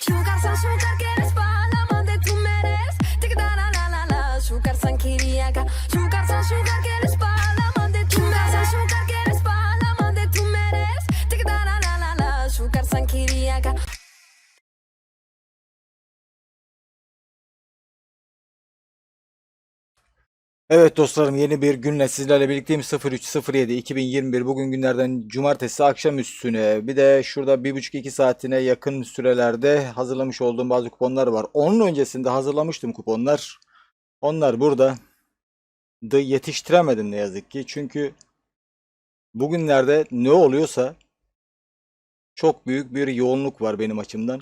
瞬間最初かける Evet dostlarım yeni bir günle sizlerle birlikteyim 03.07 2021 bugün günlerden cumartesi akşam üstüne bir de şurada bir buçuk iki saatine yakın sürelerde hazırlamış olduğum bazı kuponlar var. Onun öncesinde hazırlamıştım kuponlar. Onlar burada da yetiştiremedim ne yazık ki çünkü bugünlerde ne oluyorsa çok büyük bir yoğunluk var benim açımdan.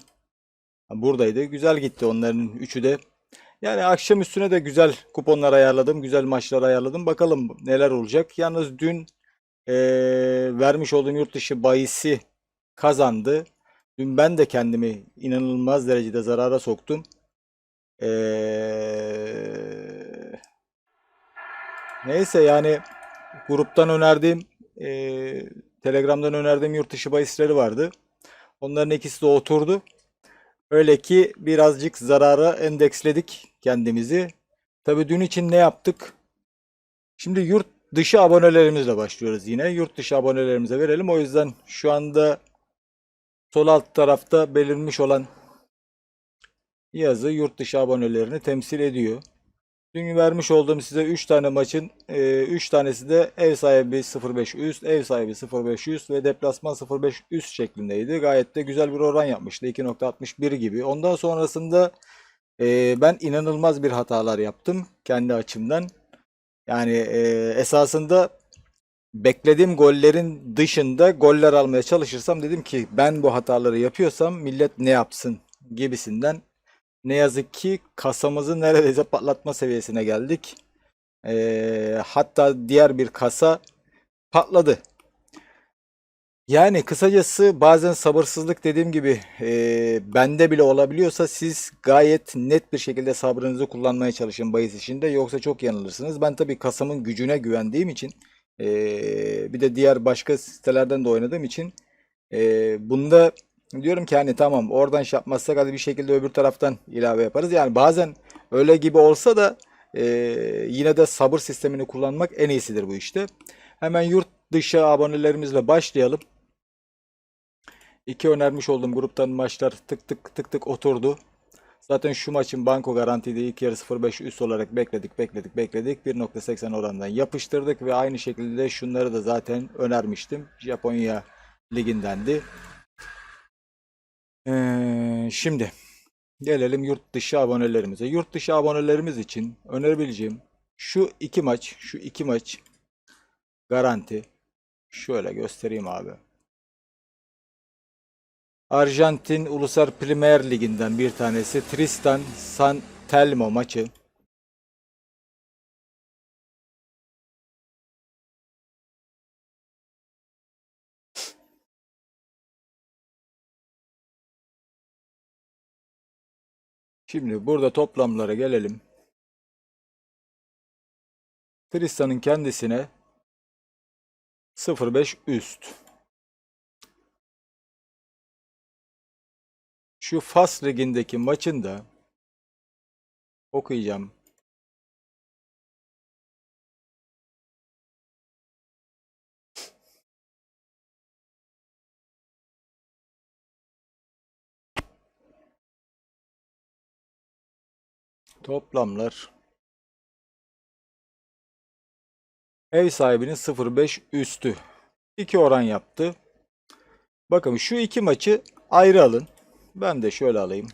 Buradaydı güzel gitti onların üçü de. Yani akşam üstüne de güzel kuponlar ayarladım. Güzel maçlar ayarladım. Bakalım neler olacak. Yalnız dün eee, vermiş olduğum yurt dışı bahisi kazandı. Dün ben de kendimi inanılmaz derecede zarara soktum. Eee, neyse yani gruptan önerdiğim eee, Telegram'dan önerdiğim yurt dışı bahisleri vardı. Onların ikisi de oturdu. Öyle ki birazcık zarara endeksledik kendimizi. Tabii dün için ne yaptık? Şimdi yurt dışı abonelerimizle başlıyoruz yine. Yurt dışı abonelerimize verelim. O yüzden şu anda sol alt tarafta belirmiş olan yazı yurt dışı abonelerini temsil ediyor. Dün vermiş olduğum size 3 tane maçın 3 tanesi de ev sahibi 0.5 üst, ev sahibi 0.5 üst ve deplasman 0.5 üst şeklindeydi. Gayet de güzel bir oran yapmıştı. 2.61 gibi. Ondan sonrasında e, ben inanılmaz bir hatalar yaptım kendi açımdan. Yani e, esasında beklediğim gollerin dışında goller almaya çalışırsam dedim ki ben bu hataları yapıyorsam millet ne yapsın gibisinden ne yazık ki kasamızı neredeyse patlatma seviyesine geldik. Ee, hatta diğer bir kasa patladı. Yani kısacası bazen sabırsızlık dediğim gibi e, bende bile olabiliyorsa siz gayet net bir şekilde sabrınızı kullanmaya çalışın bahis işinde yoksa çok yanılırsınız. Ben tabii kasamın gücüne güvendiğim için e, bir de diğer başka sitelerden de oynadığım için e, bunda diyorum ki hani tamam oradan şey yapmazsak hadi bir şekilde öbür taraftan ilave yaparız. Yani bazen öyle gibi olsa da e, yine de sabır sistemini kullanmak en iyisidir bu işte. Hemen yurt dışı abonelerimizle başlayalım. İki önermiş olduğum gruptan maçlar tık tık tık tık oturdu. Zaten şu maçın banko garantiydi ilk yarı 0.5 üst olarak bekledik bekledik bekledik 1.80 orandan yapıştırdık ve aynı şekilde şunları da zaten önermiştim. Japonya ligindendi. Ee, şimdi gelelim yurt dışı abonelerimize. Yurt dışı abonelerimiz için önerebileceğim şu iki maç, şu iki maç garanti. Şöyle göstereyim abi. Arjantin Uluslar Premier Ligi'nden bir tanesi Tristan San Telmo maçı. Şimdi burada toplamlara gelelim. Tristan'ın kendisine 0.5 üst. Şu Fas ligindeki maçında okuyacağım. Toplamlar ev sahibinin 0.5 üstü. 2 oran yaptı. Bakın şu iki maçı ayrı alın. Ben de şöyle alayım.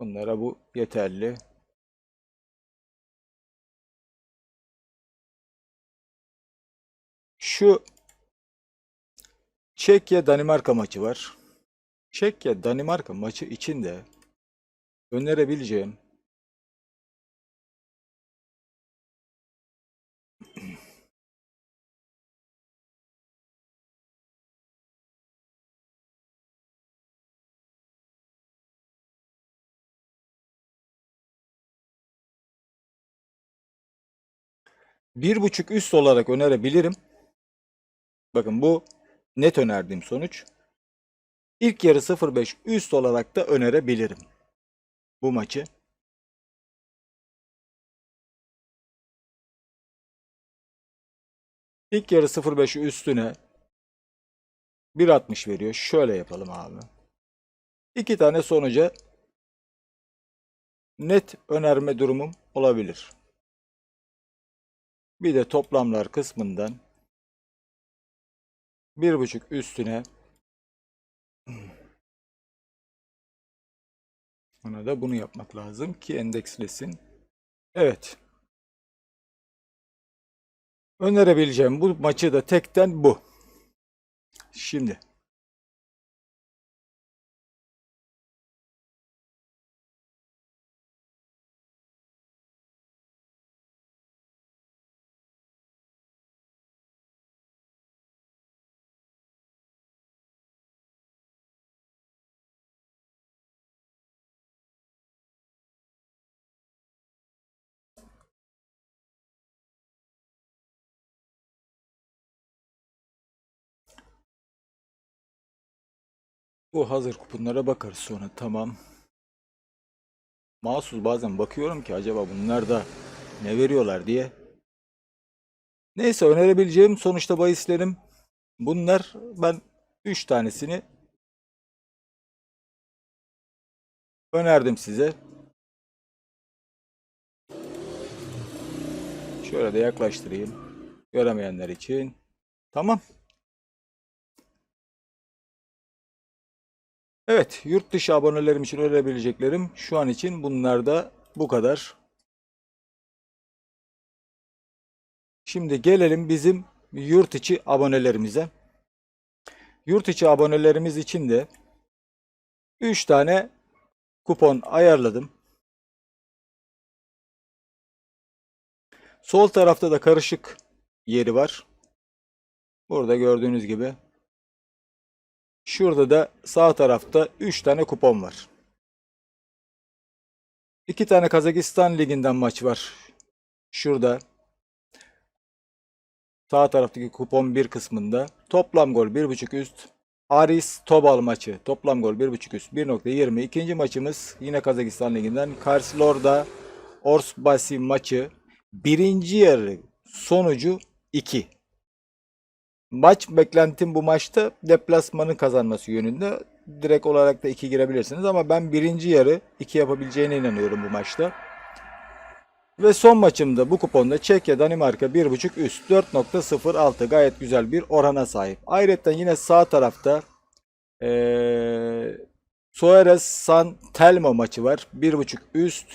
Bunlara bu yeterli. Şu Çekya Danimarka maçı var. Çekya Danimarka maçı içinde önerebileceğim bir buçuk üst olarak önerebilirim. Bakın bu net önerdiğim sonuç. İlk yarı 0.5 üst olarak da önerebilirim bu maçı. İlk yarı 0.5 üstüne 1.60 veriyor. Şöyle yapalım abi. İki tane sonuca net önerme durumum olabilir. Bir de toplamlar kısmından 1.5 üstüne ona da bunu yapmak lazım ki endekslesin. Evet. Önerebileceğim bu maçı da tekten bu. Şimdi bu hazır kuponlara bakarız sonra. Tamam. Mahsus bazen bakıyorum ki acaba bunlar da ne veriyorlar diye. Neyse önerebileceğim sonuçta bahislerim bunlar. Ben 3 tanesini önerdim size. Şöyle de yaklaştırayım. Göremeyenler için. Tamam. Evet, yurt dışı abonelerim için önerebileceklerim şu an için bunlar da bu kadar. Şimdi gelelim bizim yurt içi abonelerimize. Yurt içi abonelerimiz için de 3 tane kupon ayarladım. Sol tarafta da karışık yeri var. Burada gördüğünüz gibi. Şurada da sağ tarafta 3 tane kupon var. 2 tane Kazakistan liginden maç var. Şurada. Sağ taraftaki kupon 1 kısmında. Toplam gol 1.5 üst. Aris Tobal maçı. Toplam gol 1.5 üst 1.20. İkinci maçımız yine Kazakistan liginden. Karslorda Orsbasi maçı. Birinci yarı sonucu 2. Maç beklentim bu maçta deplasmanın kazanması yönünde. Direkt olarak da 2 girebilirsiniz ama ben birinci yarı 2 yapabileceğine inanıyorum bu maçta. Ve son maçımda bu kuponda Çekya Danimarka 1.5 üst 4.06 gayet güzel bir orana sahip. Ayrıca yine sağ tarafta ee, Soares San Telmo maçı var. 1.5 üst.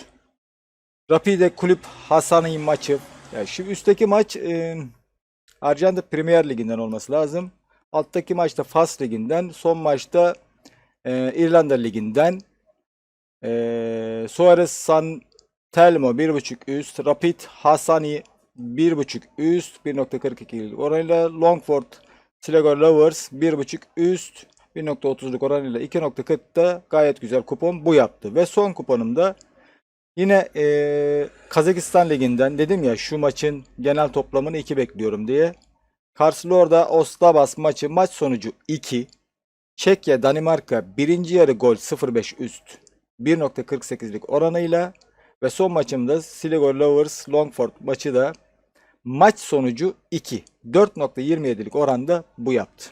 Rapide Kulüp Hasani maçı. Yani şu üstteki maç e, Arjantin Premier Ligi'nden olması lazım. Alttaki maçta Fas Ligi'nden. Son maçta e, İrlanda Ligi'nden. E, Soares San Telmo 1.5 üst. Rapid Hasani 1.5 üst. 1.42'lik oranıyla. Longford Sligo Lovers 1.5 üst. 1.30'luk oranıyla 2.40'da gayet güzel kupon bu yaptı. Ve son kuponumda Yine eee, Kazakistan Ligi'nden dedim ya şu maçın genel toplamını 2 bekliyorum diye. Karslorda Ostabas maçı maç sonucu 2. Çekya Danimarka birinci yarı gol 0.5 üst 1.48'lik oranıyla ve son maçımda Sligo Lovers Longford maçı da maç sonucu 2. 4.27'lik oranda bu yaptı.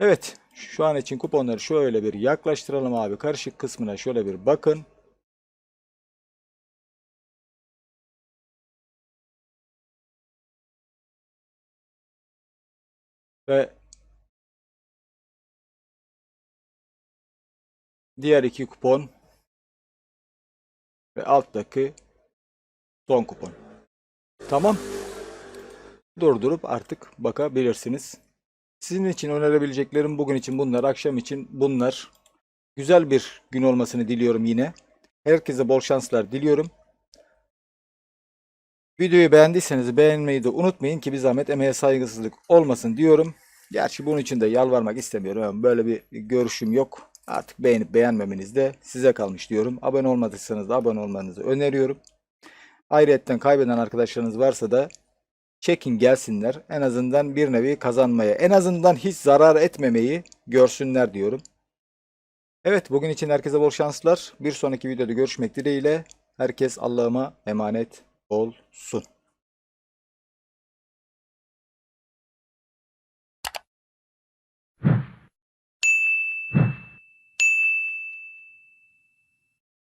Evet şu an için kuponları şöyle bir yaklaştıralım abi. Karışık kısmına şöyle bir bakın. Ve diğer iki kupon ve alttaki son kupon. Tamam. Durdurup artık bakabilirsiniz. Sizin için önerebileceklerim bugün için bunlar, akşam için bunlar. Güzel bir gün olmasını diliyorum yine. Herkese bol şanslar diliyorum. Videoyu beğendiyseniz beğenmeyi de unutmayın ki bir zahmet emeğe saygısızlık olmasın diyorum. Gerçi bunun için de yalvarmak istemiyorum. Böyle bir görüşüm yok. Artık beğenip beğenmemeniz de size kalmış diyorum. Abone olmadıysanız da abone olmanızı öneriyorum. Ayrıyetten kaybeden arkadaşlarınız varsa da Çekin gelsinler. En azından bir nevi kazanmaya, en azından hiç zarar etmemeyi görsünler diyorum. Evet, bugün için herkese bol şanslar. Bir sonraki videoda görüşmek dileğiyle. Herkes Allah'ıma emanet olsun.